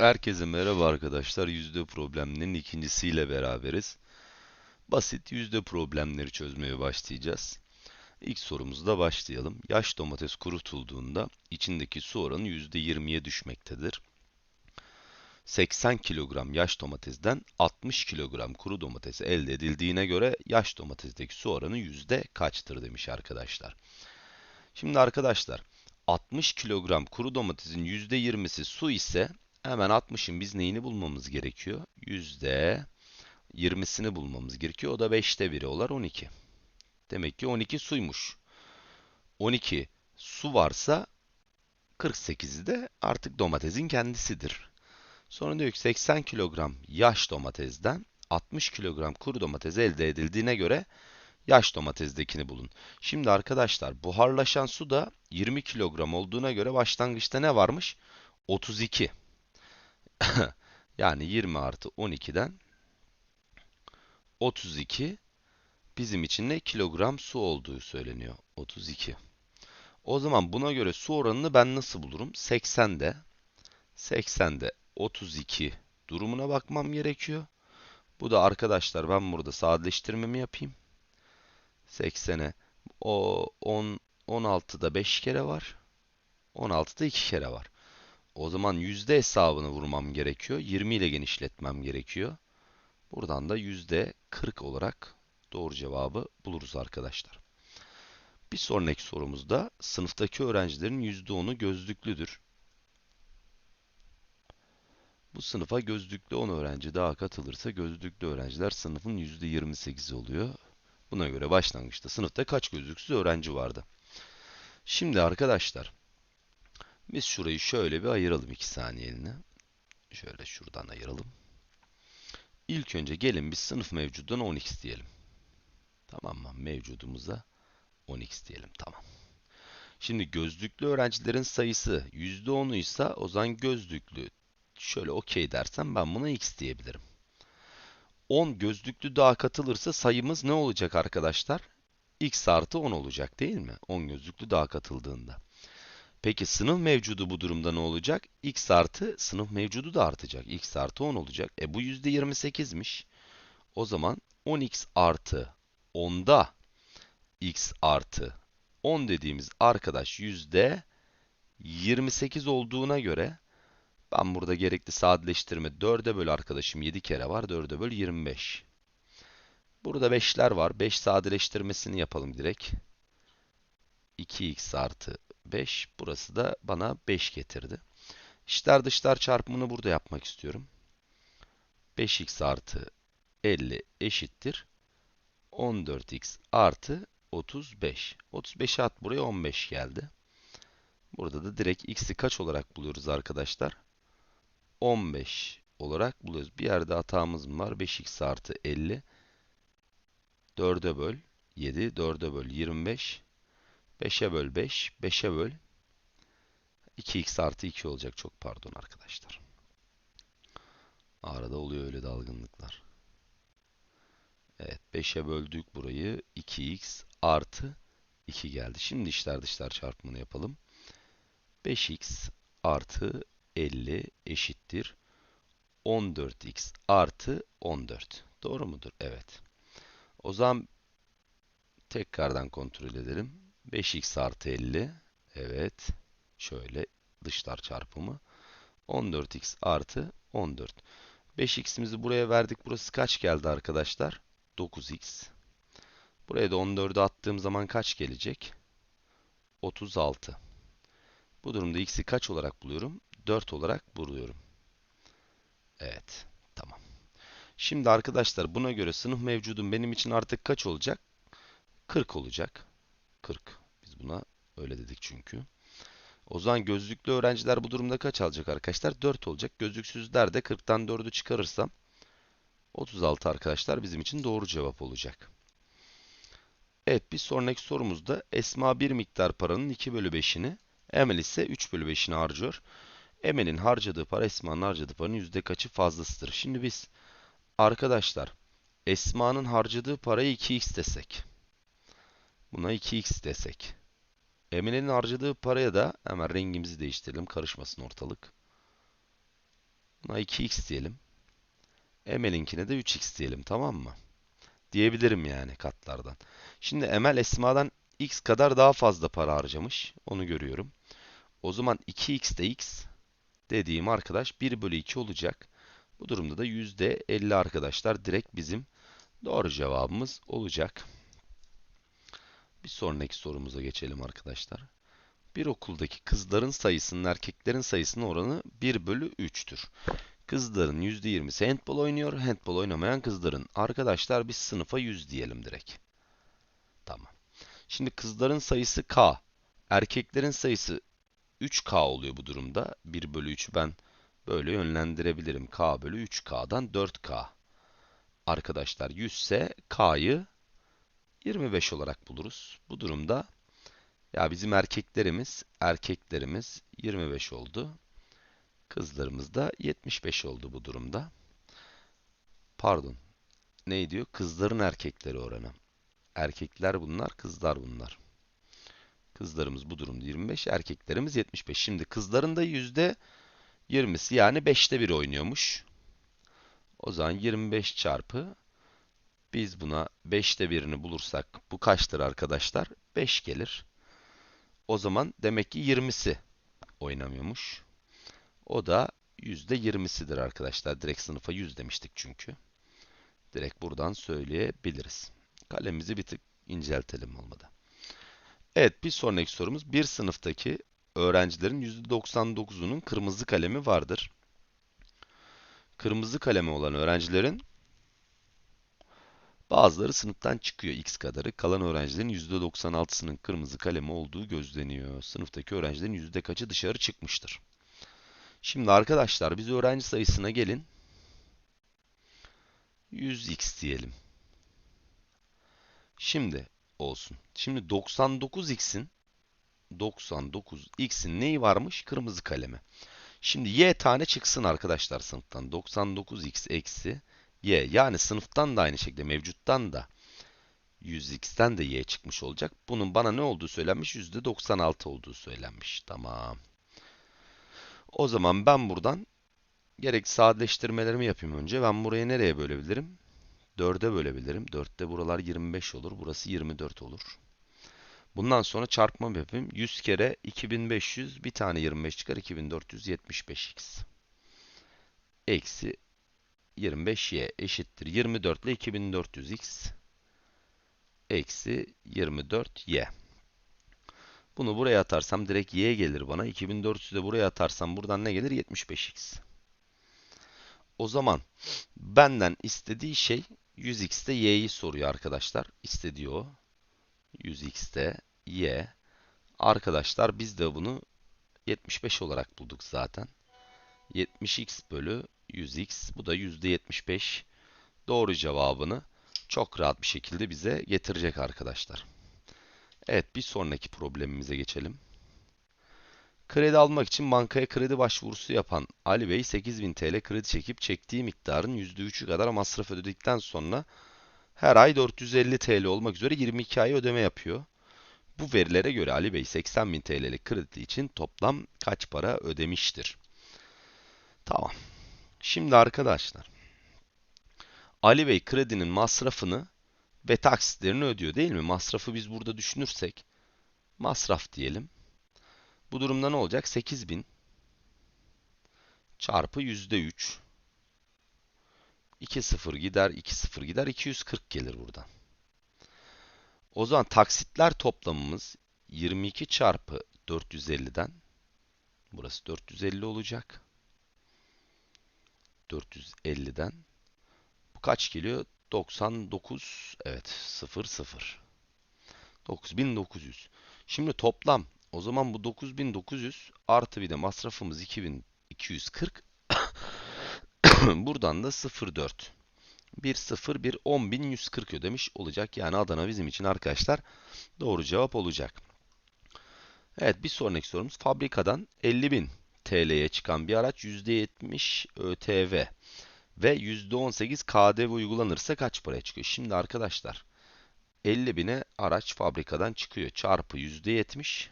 Herkese merhaba arkadaşlar. Yüzde problemlerinin ikincisiyle beraberiz. Basit yüzde problemleri çözmeye başlayacağız. İlk sorumuzda başlayalım. Yaş domates kurutulduğunda içindeki su oranı %20'ye düşmektedir. 80 kilogram yaş domatesden 60 kilogram kuru domates elde edildiğine göre yaş domatesteki su oranı yüzde kaçtır demiş arkadaşlar. Şimdi arkadaşlar 60 kilogram kuru domatesin %20'si su ise hemen 60'ın biz neyini bulmamız gerekiyor? %20'sini bulmamız gerekiyor. O da 5'te 1'i olar 12. Demek ki 12 suymuş. 12 su varsa 48'i de artık domatesin kendisidir. Sonra diyor ki 80 kilogram yaş domatesden 60 kilogram kuru domates elde edildiğine göre yaş domatesdekini bulun. Şimdi arkadaşlar buharlaşan su da 20 kilogram olduğuna göre başlangıçta ne varmış? 32. yani 20 artı 12'den 32 bizim için ne kilogram su olduğu söyleniyor. 32. O zaman buna göre su oranını ben nasıl bulurum? 80'de 80'de 32 durumuna bakmam gerekiyor. Bu da arkadaşlar ben burada sadeleştirmemi yapayım. 80'e o 10 16'da 5 kere var. 16'da 2 kere var. O zaman yüzde hesabını vurmam gerekiyor. 20 ile genişletmem gerekiyor. Buradan da yüzde 40 olarak doğru cevabı buluruz arkadaşlar. Bir sonraki sorumuzda sınıftaki öğrencilerin %10'u gözlüklüdür. Bu sınıfa gözlüklü 10 öğrenci daha katılırsa gözlüklü öğrenciler sınıfın %28'i oluyor. Buna göre başlangıçta sınıfta kaç gözlüksüz öğrenci vardı? Şimdi arkadaşlar biz şurayı şöyle bir ayıralım 2 saniyeliğine. Şöyle şuradan ayıralım. İlk önce gelin biz sınıf mevcuduna 10x diyelim. Tamam mı? Mevcudumuza 10x diyelim. Tamam. Şimdi gözlüklü öğrencilerin sayısı %10'u ise o zaman gözlüklü şöyle okey dersem ben buna x diyebilirim. 10 gözlüklü daha katılırsa sayımız ne olacak arkadaşlar? x artı 10 olacak değil mi? 10 gözlüklü daha katıldığında. Peki sınıf mevcudu bu durumda ne olacak? x artı sınıf mevcudu da artacak. x artı 10 olacak. E bu %28'miş. O zaman 10x artı 10'da x artı 10 dediğimiz arkadaş %28 olduğuna göre ben burada gerekli sadeleştirme 4'e böl arkadaşım 7 kere var. 4'e böl 25. Burada 5'ler var. 5 sadeleştirmesini yapalım direkt. 2x artı 5. Burası da bana 5 getirdi. İçler dışlar çarpımını burada yapmak istiyorum. 5x artı 50 eşittir. 14x artı 35. 35'i at buraya 15 geldi. Burada da direkt x'i kaç olarak buluyoruz arkadaşlar? 15 olarak buluyoruz. Bir yerde hatamız mı var? 5x artı 50. 4'e böl 7. 4'e böl 25. 5'e böl 5. 5'e böl 2x artı 2 olacak. Çok pardon arkadaşlar. Arada oluyor öyle dalgınlıklar. Evet 5'e böldük burayı. 2x artı 2 geldi. Şimdi içler dışlar çarpımını yapalım. 5x artı 50 eşittir 14x artı 14. Doğru mudur? Evet. O zaman tekrardan kontrol edelim. 5x artı 50. Evet. Şöyle dışlar çarpımı. 14x artı 14. 5x'imizi buraya verdik. Burası kaç geldi arkadaşlar? 9x. Buraya da 14'ü attığım zaman kaç gelecek? 36. Bu durumda x'i kaç olarak buluyorum? 4 olarak buluyorum. Evet. Tamam. Şimdi arkadaşlar buna göre sınıf mevcudum benim için artık kaç olacak? 40 olacak. 40. Biz buna öyle dedik çünkü. O zaman gözlüklü öğrenciler bu durumda kaç alacak arkadaşlar? 4 olacak. Gözlüksüzler de 40'tan 4'ü çıkarırsam 36 arkadaşlar bizim için doğru cevap olacak. Evet bir sonraki sorumuzda Esma bir miktar paranın 2 bölü 5'ini Emel ise 3 bölü 5'ini harcıyor. Emel'in harcadığı para Esma'nın harcadığı paranın yüzde kaçı fazlasıdır? Şimdi biz arkadaşlar Esma'nın harcadığı parayı 2x desek. Buna 2x desek. Emine'nin harcadığı paraya da hemen rengimizi değiştirelim karışmasın ortalık. Buna 2x diyelim. Emel'inkine de 3x diyelim tamam mı? Diyebilirim yani katlardan. Şimdi Emel Esma'dan x kadar daha fazla para harcamış. Onu görüyorum. O zaman 2x de x dediğim arkadaş 1 bölü 2 olacak. Bu durumda da %50 arkadaşlar direkt bizim doğru cevabımız olacak. Bir sonraki sorumuza geçelim arkadaşlar. Bir okuldaki kızların sayısının erkeklerin sayısının oranı 1 bölü 3'tür. Kızların %20'si handbol oynuyor. Handbol oynamayan kızların. Arkadaşlar biz sınıfa 100 diyelim direkt. Tamam. Şimdi kızların sayısı K. Erkeklerin sayısı 3K oluyor bu durumda. 1 bölü 3'ü ben böyle yönlendirebilirim. K bölü 3K'dan 4K. Arkadaşlar 100 ise K'yı 25 olarak buluruz. Bu durumda ya bizim erkeklerimiz erkeklerimiz 25 oldu. Kızlarımız da 75 oldu bu durumda. Pardon. Ne diyor? Kızların erkekleri oranı. Erkekler bunlar, kızlar bunlar. Kızlarımız bu durumda 25, erkeklerimiz 75. Şimdi kızların da yüzde 20'si yani 5'te 1 oynuyormuş. O zaman 25 çarpı biz buna 5'te 1'ini bulursak bu kaçtır arkadaşlar? 5 gelir. O zaman demek ki 20'si oynamıyormuş. O da %20'sidir arkadaşlar. Direkt sınıfa 100 demiştik çünkü. Direkt buradan söyleyebiliriz. Kalemimizi bir tık inceltelim olmadı. Evet bir sonraki sorumuz. Bir sınıftaki öğrencilerin %99'unun kırmızı kalemi vardır. Kırmızı kalemi olan öğrencilerin bazıları sınıftan çıkıyor x kadarı. Kalan öğrencilerin %96'sının kırmızı kalemi olduğu gözleniyor. Sınıftaki öğrencilerin yüzde kaçı dışarı çıkmıştır? Şimdi arkadaşlar biz öğrenci sayısına gelin. 100x diyelim. Şimdi olsun. Şimdi 99x'in 99x'in neyi varmış? Kırmızı kalemi. Şimdi y tane çıksın arkadaşlar sınıftan. 99x eksi y. Yani sınıftan da aynı şekilde mevcuttan da 100x'ten de y çıkmış olacak. Bunun bana ne olduğu söylenmiş? %96 olduğu söylenmiş. Tamam. O zaman ben buradan gerek sadeleştirmelerimi yapayım önce. Ben burayı nereye bölebilirim? 4'e bölebilirim. 4'te buralar 25 olur. Burası 24 olur. Bundan sonra çarpma yapayım. 100 kere 2500 bir tane 25 çıkar. 2475x. Eksi 25y eşittir. 24 ile 2400x. Eksi 24y. Bunu buraya atarsam direkt y gelir bana. 2400'ü de buraya atarsam buradan ne gelir? 75x. O zaman benden istediği şey 100x'te y'yi soruyor arkadaşlar. İstediği o. 100x'te y. Arkadaşlar biz de bunu 75 olarak bulduk zaten. 70x bölü 100x. Bu da %75. Doğru cevabını çok rahat bir şekilde bize getirecek arkadaşlar. Evet bir sonraki problemimize geçelim. Kredi almak için bankaya kredi başvurusu yapan Ali Bey 8000 TL kredi çekip çektiği miktarın %3'ü kadar masraf ödedikten sonra her ay 450 TL olmak üzere 22 ay ödeme yapıyor. Bu verilere göre Ali Bey 80.000 TL'lik kredi için toplam kaç para ödemiştir? Tamam. Şimdi arkadaşlar Ali Bey kredinin masrafını ve taksitlerini ödüyor değil mi? Masrafı biz burada düşünürsek masraf diyelim. Bu durumda ne olacak? 8000 çarpı %3 2 0 gider, 2 0 gider, 240 gelir buradan. O zaman taksitler toplamımız 22 çarpı 450'den burası 450 olacak. 450'den bu kaç geliyor? 99 evet 0 0 9900. Şimdi toplam o zaman bu 9900 artı bir de masrafımız 2240 buradan da 0,4. 1, 0, 1, 10.140 ödemiş olacak. Yani Adana bizim için arkadaşlar doğru cevap olacak. Evet bir sonraki sorumuz. Fabrikadan 50.000 TL'ye çıkan bir araç %70 ÖTV ve %18 KDV uygulanırsa kaç paraya çıkıyor? Şimdi arkadaşlar 50.000'e araç fabrikadan çıkıyor. Çarpı %70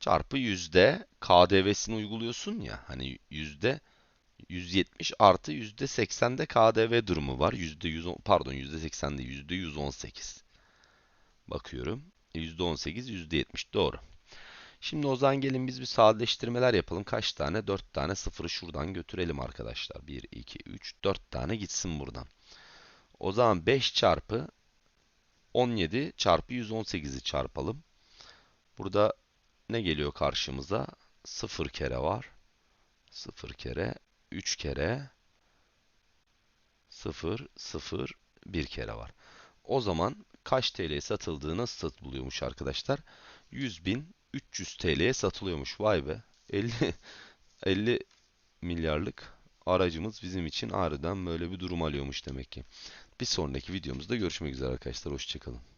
çarpı yüzde KDV'sini uyguluyorsun ya hani yüzde 170 artı yüzde 80'de KDV durumu var. Yüzde 100 pardon yüzde 80'de yüzde 118. Bakıyorum. Yüzde 18, yüzde 70 doğru. Şimdi o zaman gelin biz bir sadeleştirmeler yapalım. Kaç tane? 4 tane sıfırı şuradan götürelim arkadaşlar. 1, 2, 3, 4 tane gitsin buradan. O zaman 5 çarpı 17 çarpı 118'i çarpalım. Burada ne geliyor karşımıza? 0 kere var. 0 kere 3 kere 0 0 1 kere var. O zaman kaç TL'ye satıldığı nasıl satılıyormuş arkadaşlar? 100.300 TL'ye satılıyormuş. Vay be. 50 50 milyarlık aracımız bizim için harbiden böyle bir durum alıyormuş demek ki. Bir sonraki videomuzda görüşmek üzere arkadaşlar. Hoşçakalın.